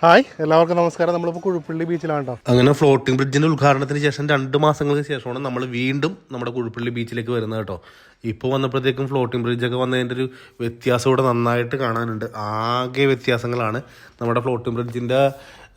Hi എല്ലാവർക്കും നമസ്കാരം. നമ്മളിപ്പോൾ കുഴുപ്പള്ളി ബീച്ചിലാണ് കേട്ടോ അങ്ങനെ ഫ്ലോട്ടിംഗ് ബ്രിഡ്ജിന്റെ ഉദ്ഘാടനത്തിന് ശേഷം രണ്ട് മാസങ്ങൾക്ക് ശേഷമാണ് നമ്മൾ വീണ്ടും നമ്മുടെ കുഴുപ്പള്ളി ബീച്ചിലേക്ക് വരുന്നത് കേട്ടോ ഇപ്പോൾ വന്നപ്പോഴത്തേക്കും ഫ്ലോട്ടിംഗ് ബ്രിഡ്ജൊക്കെ വന്നതിന്റെ ഒരു വ്യത്യാസം ഇവിടെ നന്നായിട്ട് കാണാനുണ്ട്. ആകെ വ്യത്യാസങ്ങളാണ് നമ്മുടെ ഫ്ലോട്ടിംഗ് ബ്രിഡ്ജിന്റെ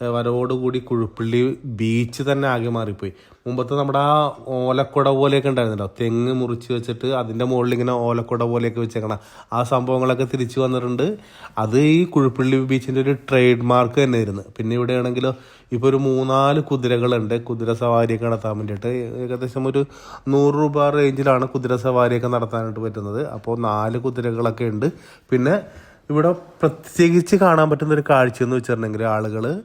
വരവോടുകൂടി കുഴുപ്പള്ളി ബീച്ച് തന്നെ ആകെ മാറിപ്പോയി. മുമ്പത്തെ നമ്മുടെ ആ ഓലക്കുട പോലെയൊക്കെ ഉണ്ടായിരുന്നല്ലോ. തെങ്ങ് മുറിച്ച് വെച്ചിട്ട് അതിന്റെ മുകളിൽ ഇങ്ങനെ ഓലക്കുട പോലെയൊക്കെ വെച്ചേക്കണം ആ സംഭവങ്ങളൊക്കെ തിരിച്ചു വന്നിട്ടുണ്ട്. അത് ഈ കുഴുപ്പള്ളി ബീച്ചിന്റെ ഒരു ട്രേഡ് മാർക്ക് തന്നെയായിരുന്നു. പിന്നെ ഇവിടെ ആണെങ്കിലോ ഇപ്പോൾ ഒരു മൂന്നാൽ കുതിരകളുണ്ട്. കുതിര സവാരിയൊക്കെ നടത്താൻ വേണ്ടിയിട്ട്. ഏകദേശം ഒരു നൂറ് രൂപ റേഞ്ചിലാണ് കുതിര സവാരിയൊക്കെ നടത്താനായിട്ട് പറ്റുന്നത്. അപ്പോൾ നാല് കുതിരകളൊക്കെ ഉണ്ട്. പിന്നെ ഇവിടെ പ്രത്യേകിച്ച് കാണാൻ പറ്റുന്ന ഒരു കാഴ്ച എന്ന് വെച്ചിട്ടുണ്ടെങ്കിൽ ആളുകൾ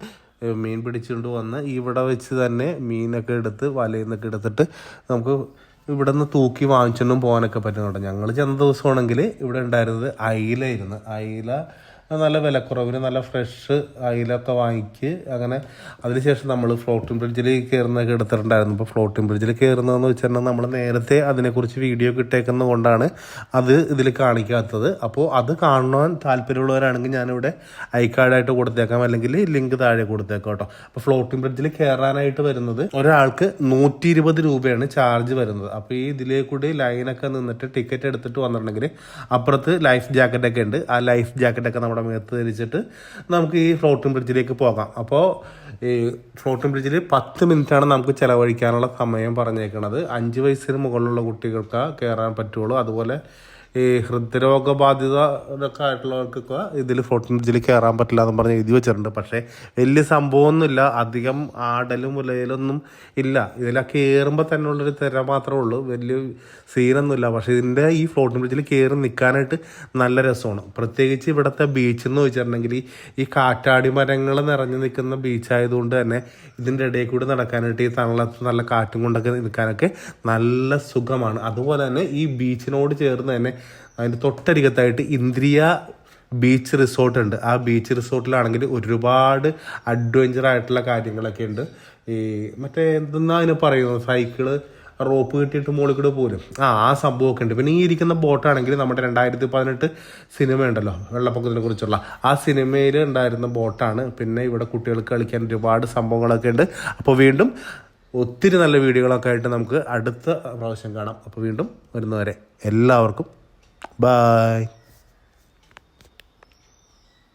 മീൻ പിടിച്ചുകൊണ്ട് വന്ന് ഇവിടെ വെച്ച് തന്നെ മീനൊക്കെ എടുത്ത് വലയിൽ നിന്നൊക്കെ എടുത്തിട്ട് നമുക്ക് ഇവിടെ നിന്ന് തൂക്കി വാങ്ങിച്ചൊന്നും പോകാനൊക്കെ പറ്റുന്നുണ്ട്. ഞങ്ങൾ ചെന്ന ദിവസമാണെങ്കിൽ ഇവിടെ ഉണ്ടായിരുന്നത് അയിലായിരുന്നു അയില നല്ല വിലക്കുറവിന് നല്ല ഫ്രഷ് അയിലൊക്കെ വാങ്ങിക്ക്. അങ്ങനെ അതിനുശേഷം നമ്മൾ ഫ്ലോട്ടിംഗ് ബ്രിഡ്ജിൽ കയറുന്നതൊക്കെ എടുത്തിട്ടുണ്ടായിരുന്നു. ഇപ്പോൾ ഫ്ലോട്ടിംഗ് ബ്രിഡ്ജിൽ കയറുന്നതെന്ന് വെച്ചിട്ടുണ്ടെങ്കിൽ നമ്മൾ നേരത്തെ അതിനെക്കുറിച്ച് വീഡിയോ കിട്ടേക്കുന്നത് കൊണ്ടാണ് അത് ഇതിൽ കാണിക്കാത്തത്. അപ്പോൾ അത് കാണുവാൻ താല്പര്യമുള്ളവരാണെങ്കിൽ ഞാനിവിടെ ഐക്കാർഡായിട്ട് കൊടുത്തേക്കാം. അല്ലെങ്കിൽ ലിങ്ക് താഴെ കൊടുത്തേക്കാം കേട്ടോ. അപ്പോൾ ഫ്ലോട്ടിംഗ് ബ്രിഡ്ജിൽ കയറാനായിട്ട് വരുന്നത് ഒരാൾക്ക് നൂറ്റി ഇരുപത് രൂപയാണ് ചാർജ് വരുന്നത്. അപ്പോൾ ഈ ഇതിലേ കൂടി ലൈനൊക്കെ നിന്നിട്ട് ടിക്കറ്റ് എടുത്തിട്ട് വന്നിട്ടുണ്ടെങ്കിൽ അപ്പുറത്ത് ലൈഫ് ജാക്കറ്റൊക്കെ ഉണ്ട്. ആ ലൈഫ് ജാക്കറ്റൊക്കെ നമ്മുടെ മേത്ത് ധരിച്ചിട്ട് നമുക്ക് ഈ ഫ്ലോട്ടിംഗ് ബ്രിഡ്ജിലേക്ക് പോകാം. അപ്പോൾ ഈ ഫ്ലോട്ടിംഗ് ബ്രിഡ്ജിൽ പത്ത് മിനിറ്റാണ് നമുക്ക് ചിലവഴിക്കാനുള്ള സമയം പറഞ്ഞേക്കുന്നത് അഞ്ച് വയസ്സിന് മുകളിലുള്ള കുട്ടികൾക്ക് കയറാൻ പറ്റുള്ളൂ. അതുപോലെ ഈ ഹൃദ്രോഗബാധിതരൊക്കെ ആയിട്ടുള്ളവർക്കൊക്കെ ഇതിൽ ബ്രിഡ്ജിൽ കയറാൻ പറ്റില്ല എന്ന് പറഞ്ഞ് എഴുതി വെച്ചിട്ടുണ്ട്. പക്ഷേ വലിയ സംഭവമൊന്നുമില്ല. അധികം ആടലും ഉലയിലൊന്നും ഇല്ല. ഇതിലൊക്കെ കയറുമ്പോൾ തന്നെ ഉള്ളൊരു തിര മാത്രമേ ഉള്ളൂ. വലിയ സീനൊന്നുമില്ല. പക്ഷേ ഇതിന്റെ ഈ ഫ്ലോട്ടിംഗ് ബ്രിഡ്ജിൽ കയറി നിൽക്കാനായിട്ട് നല്ല രസമാണ്. പ്രത്യേകിച്ച് ഇവിടുത്തെ ബീച്ച് എന്ന് വെച്ചിട്ടുണ്ടെങ്കിൽ ഈ കാറ്റാടി മരങ്ങൾ നിറഞ്ഞു നിൽക്കുന്ന ബീച്ചായതുകൊണ്ട് തന്നെ ഇതിന്റെ ഇടയിൽ കൂടി നടക്കാനായിട്ട് ഈ തണലത്ത് നല്ല കാറ്റും കൊണ്ടൊക്കെ നിൽക്കാനൊക്കെ നല്ല സുഖമാണ്. അതുപോലെ തന്നെ ഈ ബീച്ചിനോട് ചേർന്ന് തന്നെ അതിന്റെ തൊട്ടരികത്തായിട്ട് ഇന്ദ്രിയ ബീച്ച് റിസോർട്ട് ഉണ്ട്. ആ ബീച്ച് റിസോർട്ടിലാണെങ്കിൽ ഒരുപാട് അഡ്വഞ്ചർ ആയിട്ടുള്ള കാര്യങ്ങളൊക്കെ ഉണ്ട്. ഈ മറ്റേ എന്തെന്നാ അതിന് പറയുന്നത്? സൈക്കിൾ റോപ്പ് കിട്ടിയിട്ട് മുകളിൽ കൂടെ പോലും ആ ആ സംഭവമൊക്കെ ഉണ്ട്. പിന്നെ ഈ ഇരിക്കുന്ന ബോട്ടാണെങ്കിൽ നമ്മുടെ രണ്ടായിരത്തി പതിനെട്ട് സിനിമ ഉണ്ടല്ലോ വെള്ളപ്പൊക്കത്തിനെ കുറിച്ചുള്ള. ആ സിനിമയിൽ ഉണ്ടായിരുന്ന ബോട്ടാണ്. പിന്നെ ഇവിടെ കുട്ടികൾക്ക് കളിക്കാൻ ഒരുപാട് സംഭവങ്ങളൊക്കെ ഉണ്ട്. അപ്പോൾ വീണ്ടും ഒത്തിരി നല്ല വീഡിയോകളൊക്കെ ആയിട്ട് നമുക്ക് അടുത്ത പ്രാവശ്യം കാണാം. അപ്പോൾ വീണ്ടും വരുന്നവരെ എല്ലാവർക്കും Bye.